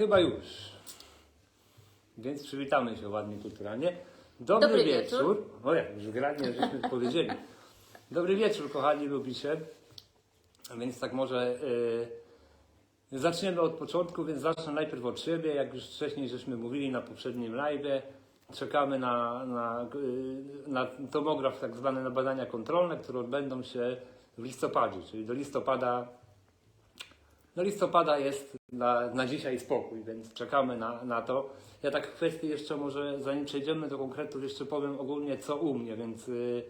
Chyba już. Więc przywitamy się ładnie kulturalnie. Dobry, Dobry wieczór. wieczór. O jak, już granie żeśmy powiedzieli. Dobry wieczór, kochani lubicie. A Więc tak może y, zaczniemy od początku, więc zacznę najpierw od siebie. Jak już wcześniej żeśmy mówili na poprzednim live, czekamy na, na, y, na tomograf tak zwany na badania kontrolne, które odbędą się w listopadzie, czyli do listopada do listopada jest na, na dzisiaj spokój, więc czekamy na, na to. Ja tak w kwestii jeszcze może, zanim przejdziemy do konkretów, jeszcze powiem ogólnie co u mnie, więc y,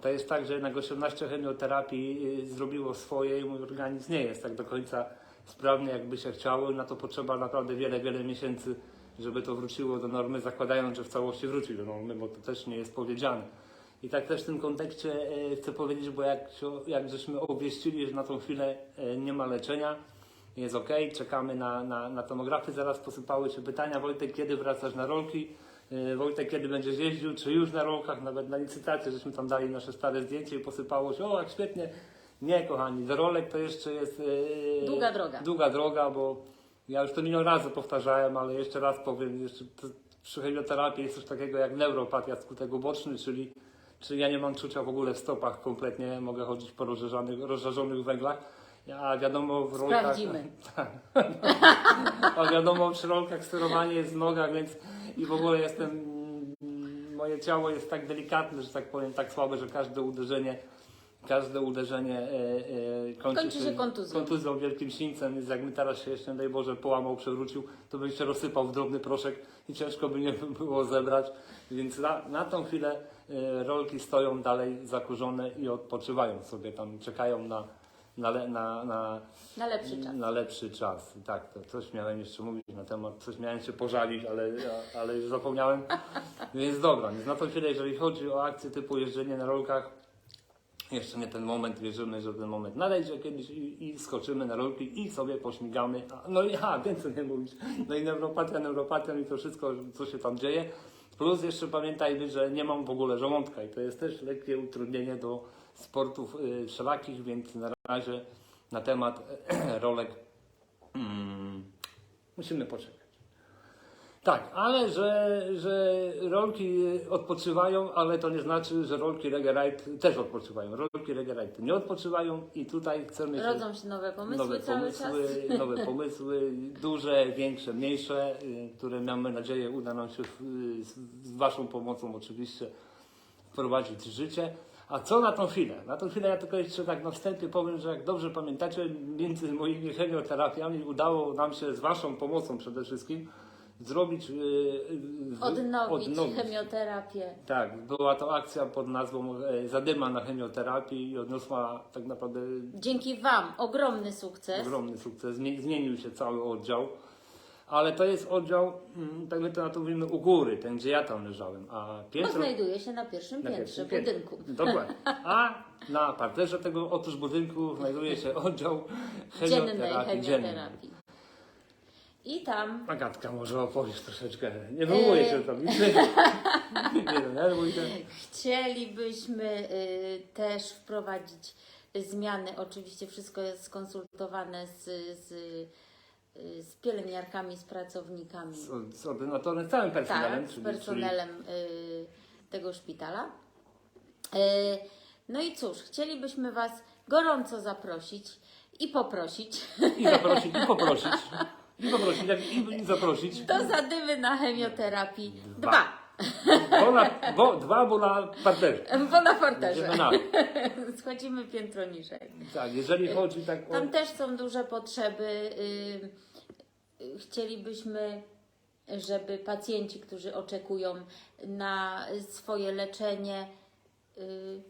to jest tak, że jednak 18 chemioterapii y, zrobiło swoje i mój organizm nie jest tak do końca sprawny, jakby się chciało. Na to potrzeba naprawdę wiele, wiele miesięcy, żeby to wróciło do normy, zakładając, że w całości wróci do normy, bo to też nie jest powiedziane. I tak też w tym kontekście e, chcę powiedzieć, bo jak, jak żeśmy obwieścili, że na tą chwilę e, nie ma leczenia, jest ok, czekamy na, na, na tomografię, zaraz posypały się pytania, Wojtek, kiedy wracasz na rolki? E, Wojtek, kiedy będziesz jeździł, czy już na rolkach, nawet na licytację, żeśmy tam dali nasze stare zdjęcie i posypało się, o jak świetnie. Nie, kochani, do rolek to jeszcze jest e, Długa droga. Długa droga, bo ja już to milion razy powtarzałem, ale jeszcze raz powiem, jeszcze to, przy chemioterapii jest coś takiego jak neuropatia skutek uboczny, czyli, czyli ja nie mam czucia w ogóle w stopach kompletnie, mogę chodzić po rozżarzonych, rozżarzonych węglach, a wiadomo w rolkach... Sprawdzimy. Tak. a wiadomo przy rolkach sterowanie jest w nogach, więc i w ogóle jestem... Moje ciało jest tak delikatne, że tak powiem, tak słabe, że każde uderzenie każde uderzenie e, e, kończy, Kończy się kontuzją. kontuzją wielkim sińcem, więc jakby teraz się jeszcze, daj Boże, połamał, przewrócił, to by się rozsypał w drobny proszek i ciężko by nie było zebrać. Więc na, na tą chwilę e, rolki stoją dalej zakurzone i odpoczywają sobie tam, czekają na, na, le- na, na, Na lepszy czas. na lepszy czas. Tak, to coś miałem jeszcze mówić na temat, coś miałem się pożalić, ale, ale już zapomniałem. Więc dobra, więc na tą chwilę, jeżeli chodzi o akcje typu jeżdżenie na rolkach, jeszcze nie ten moment, wierzymy, że ten moment nadejdzie kiedyś i, i skoczymy na rolki i sobie pośmigamy. No i aha, więcej nie mówić. No i neuropatia, neuropatia i to wszystko, co się tam dzieje. Plus jeszcze pamiętajmy, że nie mam w ogóle żołądka i to jest też lekkie utrudnienie do sportów y, wszelakich, więc na razie na temat rolek mm, musimy poczekać. Tak, ale że, że rolki odpoczywają, ale to nie znaczy, że rolki Regerite też odpoczywają. Rolki Regerite nie odpoczywają i tutaj chcemy Rodzą się nowe pomysły nowe cały pomysły, czas. nowe pomysły, duże, większe, mniejsze, y, które mamy nadzieję uda nam się z Waszą pomocą oczywiście wprowadzić w życie. A co na tą chwilę? Na tą chwilę ja tylko jeszcze tak na wstępie powiem, że jak dobrze pamiętacie, między moimi chemioterapiami udało nam się z Waszą pomocą przede wszystkim zrobić, y, y, wy- Odnowić, chemioterapię. Tak, była to akcja pod nazwą e, Zadyma na chemioterapii i odniosła tak naprawdę Dzięki Wam ogromny sukces. ogromny sukces. Zmie- Zmienił się cały oddział. Ale to jest oddział, mm, tak my to na to mówimy, u góry, ten gdzie ja tam leżałem. A Bo piętro, znajduje się na pierwszym na piętrze pierwszym budynku. Dokładnie. A na parterze tego otóż budynku znajduje się oddział chemioterapii dziennej. I tam Agatka, może opowiesz troszeczkę. Nie wywołuję się tam. Nie, denerwuj się. chcielibyśmy y, też wprowadzić zmiany. Oczywiście wszystko jest skonsultowane z, z, z pielęgniarkami, z pracownikami. Z, z ordynatorem, z całym personelem. Tak, z czyli- personelem y, tego szpitala. Y, no i cóż, chcielibyśmy Was gorąco zaprosić i poprosić Czyli I zaprosić, i poprosić. I poprosić, i, zaprosić. do zadymy na chemioterapii Dwa. 2, Bo na, bo, dwa, bo na parterze. bo na forterze. Będziemy na- Schodzimy piętro niżej. Tak, jeżeli chodzi tak o... Tam też są duże potrzeby. y, y, Chcielibyśmy, żeby pacjenci, którzy oczekują na swoje leczenie, y,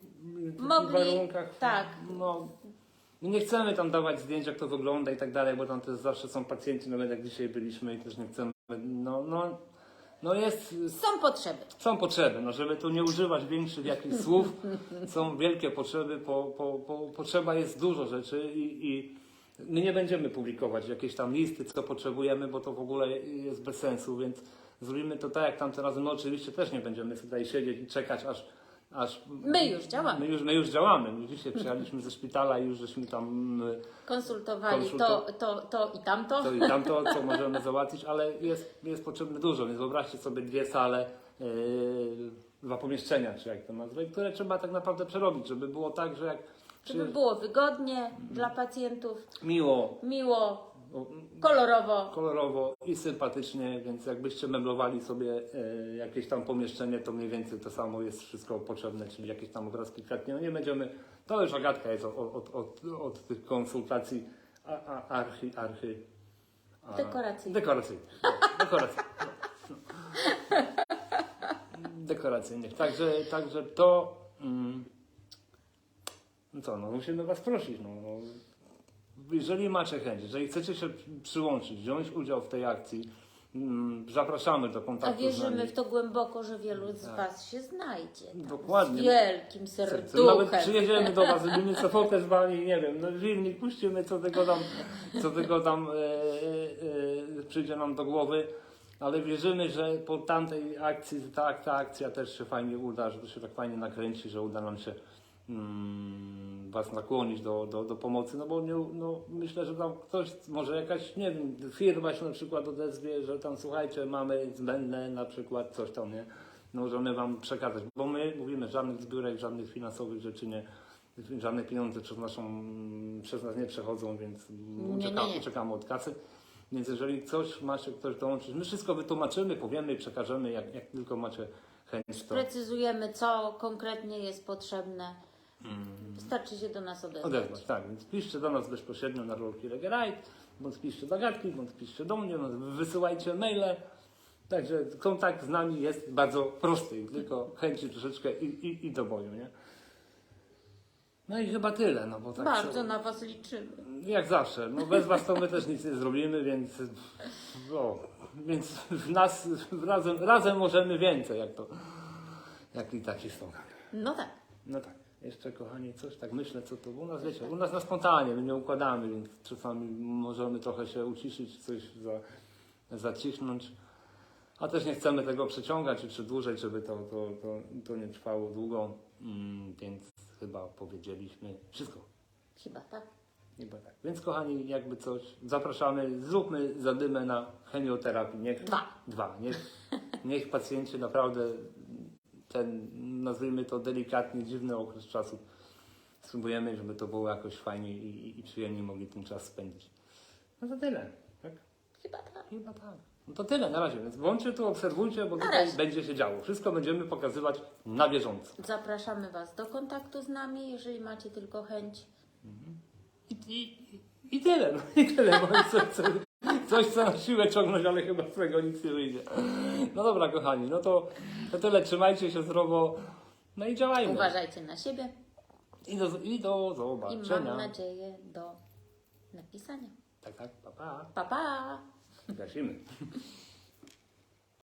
w mogli- warunkach. tak. No, my nie chcemy tam dawać zdjęć, jak to wygląda i tak dalej, bo tam też zawsze są pacjenci, nawet jak dzisiaj byliśmy i też nie chcemy. No, no, no jest, są potrzeby. są potrzeby, no żeby tu nie używać większych jakichś słów, są wielkie potrzeby, po, po, po, potrzeba jest dużo rzeczy i, i my nie będziemy publikować jakiejś tam listy, co potrzebujemy, bo to w ogóle jest bez sensu, więc zrobimy to tak jak tamte razem. No oczywiście też nie będziemy tutaj siedzieć i czekać, aż, aż... My już działamy. My już, my już działamy. My dzisiaj przyjechaliśmy ze szpitala i już żeśmy tam y, Konsultowali Konsulto- to, to, to i tamto. to i tamto, co możemy załatwić, ale jest, jest potrzebne dużo, więc wyobraźcie sobie dwie sale, yy, dwa pomieszczenia, czy jak to nazwać, które trzeba tak naprawdę przerobić, żeby było tak, że jak Żeby było wygodnie dla pacjentów, miło, miło, kolorowo. kolorowo i sympatycznie, więc jakbyście meblowali sobie e, jakieś tam pomieszczenie, to mniej więcej to samo jest wszystko potrzebne, czyli jakieś tam obrazki kwiatnie. No nie będziemy, to już Agatka jest od, od, od, od tych konsultacji a, a, archy, archy. A, Dekoracyjne. Dekoracyjne. No. No. Dekoracyjnych. Także, także to. Mm, no co, no musimy Was prosić. No, no, jeżeli macie chęć, jeżeli chcecie się przyłączyć, wziąć udział w tej akcji, mm, zapraszamy do A kontaktu z wierzymy w to głęboko, że wielu z Was się znajdzie. Tam, Dokładnie. Z wielkim Nawet serduchem. przyjedziemy do Was, zrobimy co fotę z Wami, nie wiem, no filmik puścimy, co tego tam, co tego tam e, e, e, przyjdzie nam do głowy. Ale wierzymy, że po tamtej akcji, ta, ta akcja też się fajnie uda, że to się tak fajnie nakręci, że uda nam się Was nakłonić do, do, do pomocy, no bo nie, no, myślę, że tam ktoś, może jakaś, nie wiem, firma się na przykład odezwie, że tam słuchajcie, mamy zbędne na przykład coś tam, nie? No, możemy Wam przekazać, bo my mówimy, żadnych zbiórek, żadnych finansowych rzeczy nie, żadne pieniądze przez, naszą, przez nas nie przechodzą, więc nie, uciekamy od kasy. Więc jeżeli coś macie, ktoś dołączyć, my wszystko wytłumaczymy, powiemy i przekażemy, jak, jak tylko macie chęć, to Precyzujemy, co konkretnie jest potrzebne. Wystarczy się do nas odezwać. odezwać. Tak, więc piszcie do nas bezpośrednio na rolki Regerite, bądź piszcie do Gatki, bądź piszcie do mnie, bądź wysyłajcie maile. Także kontakt z nami jest bardzo prosty, tylko chęci troszeczkę i, i, i do boju, nie? No i chyba tyle, no bo tak Bardzo na Was liczymy. Jak zawsze, no bez was to my też nic nie zrobimy, więc, no, więc w nas razem, razem możemy więcej, jak to, jak i taki slogan. No tak. No tak, jeszcze kochani, coś tak myślę, co to u nas, wiecie, u nas na spontanie, my nie układamy, więc czasami możemy trochę się uciszyć, coś za, zacichnąć, a też nie chcemy tego przeciągać czy przedłużać, żeby to, to, to, to nie trwało długo, mm, więc chyba powiedzieliśmy wszystko. Chyba tak. Chyba tak. Więc kochani, jakby coś, zapraszamy, zróbmy zadymę na chemioterapię. Niech, Dwa. Dwa. Niech, niech pacjenci naprawdę ten, nazwijmy to delikatnie, dziwny okres czasu spróbujemy, żeby to było jakoś fajnie i, i, i przyjemnie mogli ten czas spędzić. No to tyle, tak? Chyba tak. Chyba tak. No to tyle na razie, więc bądźcie tu, obserwujcie, bo tutaj razie. będzie się działo. Wszystko będziemy pokazywać na bieżąco. Zapraszamy Was do kontaktu z nami, jeżeli macie tylko chęć. I, i, i tyle, no i tyle, bo coś co na siłę ciągnąć, ale chyba z tego nic nie wyjdzie. No dobra, kochani, no to, to tyle, trzymajcie się zdrowo, no i działajmy. Uważajcie na siebie I do, I do i zobaczenia. mam nadzieję do napisania. Tak, tak, pa, pa. Pa, pa! Gasimy.